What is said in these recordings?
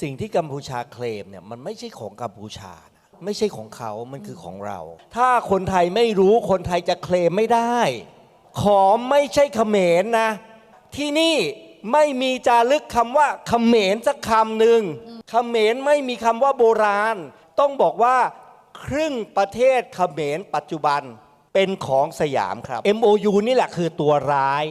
สิ่งที่กัมพูชาเคลมเนี่ยมันไม่ใช่ของกัมพูชานะไม่ใช่ของเขา มันคือของเรา ถ้าคนไทยไม่รู้คนไทยจะเคลมไม่ได้ ขอมไม่ใช่เขมรนะ ที่นี่ไม่มีจารึกคำว่าเขมรสักคำหนึ่งเขมรไม่มีคำว่าโบราณ ต้องบอกว่าครึ่งประเทศเขมรปัจจุบันเป็นของสยามครับ MOU นี่แหละคือตัวร้าย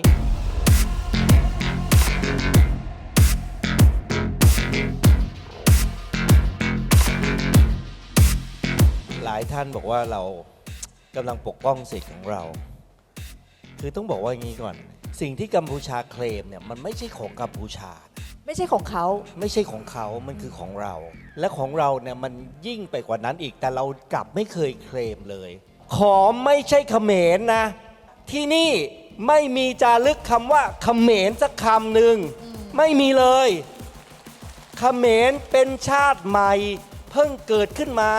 ายท่านบอกว่าเรากำลังปกป้องสิทธิ์ของเรา คือต้องบอกว่าอย่างนี้ก่อน สิ่งที่กัมพูชาเคลมเนี่ยมันไม่ใช่ของกัมพูชา ไม่ใช่ของเขา ไม่ใช่ของเขา มันคือของเรา และของเราเนี่ยมันยิ่งไปกว่านั้นอีก แต่เรากลับไม่เคยเคลมเลย ขอไม่ใช่เขมรนะ ที่นี่ไม่มีจารึกคำว่าเขมรสักคำหนึ่งไม่มีเลยเขมรเป็นชาติใหม่ เพิ่งเกิดขึ้นมา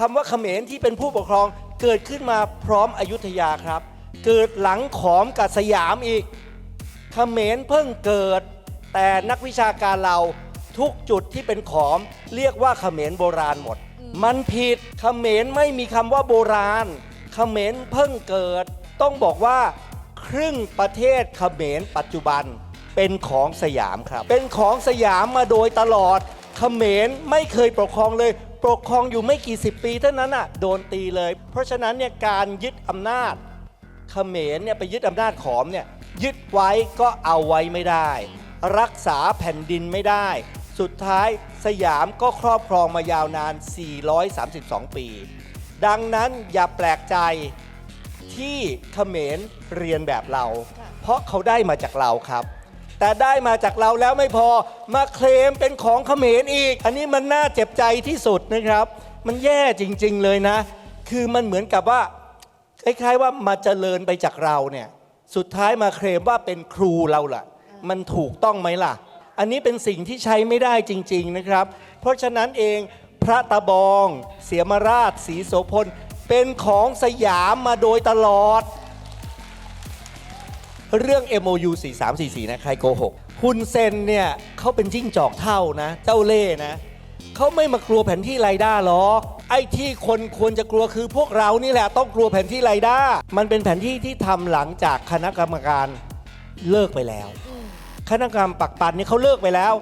คำว่าเขมรที่เป็นผู้ปกครองเกิดขึ้นมาพร้อมอยุธยาครับ เกิดหลังขอมกับสยามอีกเขมรเพิ่งเกิด แต่นักวิชาการเราทุกจุดที่เป็นขอม เรียกว่าเขมรโบราณหมด มันผิดเขมรไม่มีคำว่าโบราณเขมรเพิ่งเกิด ต้องบอกว่าครึ่งประเทศเขมรปัจจุบันเป็นของสยามครับ เป็นของสยามมาโดยตลอดเขมรไม่เคยปกครองเลย ปกครองอยู่ไม่กี่สิบปีเท่านั้นอะโดนตีเลย เพราะฉะนั้นเนี่ยการยึดอำนาจเขมรเนี่ยไปยึดอำนาจขอมเนี่ยยึดไว้ก็เอาไว้ไม่ได้ รักษาแผ่นดินไม่ได้ สุดท้ายสยามก็ครอบครองมายาวนาน 432 ปี ดังนั้นอย่าแปลกใจที่เขมรเรียนแบบเรา เพราะเขาได้มาจากเราครับ แต่ได้มาจากเราแล้วไม่พอมาเคลมเป็นของเขมรอีก อันนี้มันน่าเจ็บใจที่สุดนะครับ มันแย่จริงๆเลยนะ คือมันเหมือนกับว่าคล้ายๆว่ามาเจริญไปจากเราเนี่ยสุดท้ายมาเคลมว่าเป็นครูเราล่ะ มันถูกต้องไหมล่ะ อันนี้เป็นสิ่งที่ใช้ไม่ได้จริง ๆนะครับ เพราะฉะนั้นเองพระตะบอง เสียมราชศรีโสพลเป็นของสยามมาโดยตลอด เรื่อง MOU 4344 นะ ใครโกหกฮุนเซนเนี่ยเขาเป็นจิ้งจอกเท่านะ เจ้าเล่ห์นะ เขาไม่มากลัวแผนที่ไรด้าหรอก ไอ้ที่คนควรจะกลัวคือพวกเรานี่แหละต้องกลัวแผนที่ไรด้า มันเป็นแผนที่ที่ทำหลังจากคณะกรรมการเลิกไปแล้ว คณะกรรมปักปันนี่เขาเลิกไปแล้ว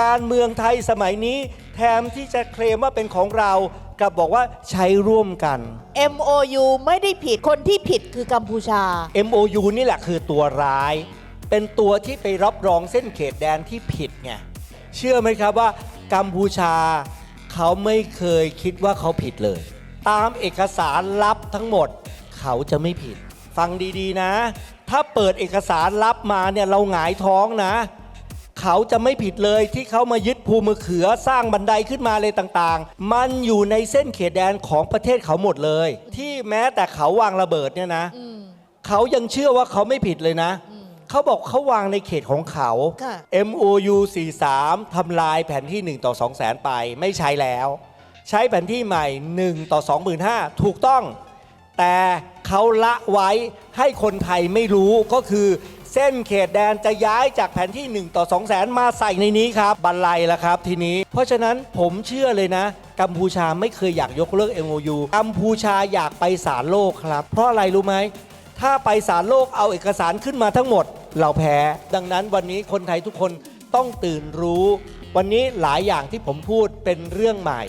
การเมืองไทยสมัยนี้แทนที่จะเคลมว่าเป็นของเรา กลับบอกว่าใช้ร่วมกัน MOU ไม่ได้ผิดคนที่ผิดคือกัมพูชา MOU นี่แหละคือตัวร้าย เป็นตัวที่ไปรับรองเส้นเขตแดนที่ผิดไงเชื่อไหมครับว่ากัมพูชาเขาไม่เคยคิดว่าเขาผิดเลย ตามเอกสารลับทั้งหมด เขาจะไม่ผิด ฟังดีๆนะ ถ้าเปิดเอกสารลับมาเนี่ยเราหงายท้องนะ เขาจะไม่ผิดเลยที่เขามายึดภูมะเขือสร้างบันไดขึ้นมาเลยต่างๆ มันอยู่ในเส้นเขตแดนของประเทศเขาหมดเลย ที่แม้แต่เขาวางระเบิดเนี่ยนะอืมเขายังเชื่อว่าเขาไม่ผิดเลยนะอืมเขาบอกเขาวางในเขตของเขาค่ะ MOU 43ทำลายแผนที่ 1 ต่อ2แสนไปไม่ใช้แล้ว ใช้แผนที่ใหม่ 1 ต่อ 25,000 ถูกต้อง แต่เขาละไว้ให้คนไทยไม่รู้ก็คือ เส้นเขตแดนจะย้ายจากแผนที่ 1 ต่อ2แสนมาใส่ในนี้ครับ บันไลแล้วครับทีนี้ เพราะฉะนั้นผมเชื่อเลยนะกัมพูชาไม่เคยอยากยกเลิก MOU กัมพูชาอยากไปศาลโลกครับ เพราะอะไรรู้ไหมถ้าไปศาลโลกเอาเอกสารขึ้นมาทั้งหมด เราแพ้ ดังนั้นวันนี้คนไทยทุกคนต้องตื่นรู้ วันนี้หลายอย่างที่ผมพูดเป็นเรื่องใหม่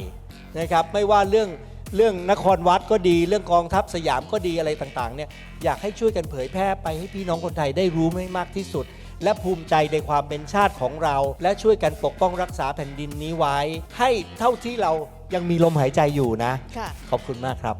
นะครับ ไม่ว่าเรื่อง เรื่องนครวัดก็ดี เรื่องกองทัพสยามก็ดีอะไรต่างๆเนี่ยอยากให้ช่วยกันเผยแพร่ไปให้พี่น้องคนไทยได้รู้ไม่มากที่สุด และภูมิใจในความเป็นชาติของเรา และช่วยกันปกป้องรักษาแผ่นดินนี้ไว้ ให้เท่าที่เรายังมีลมหายใจอยู่นะ ค่ะ ขอบคุณมากครับ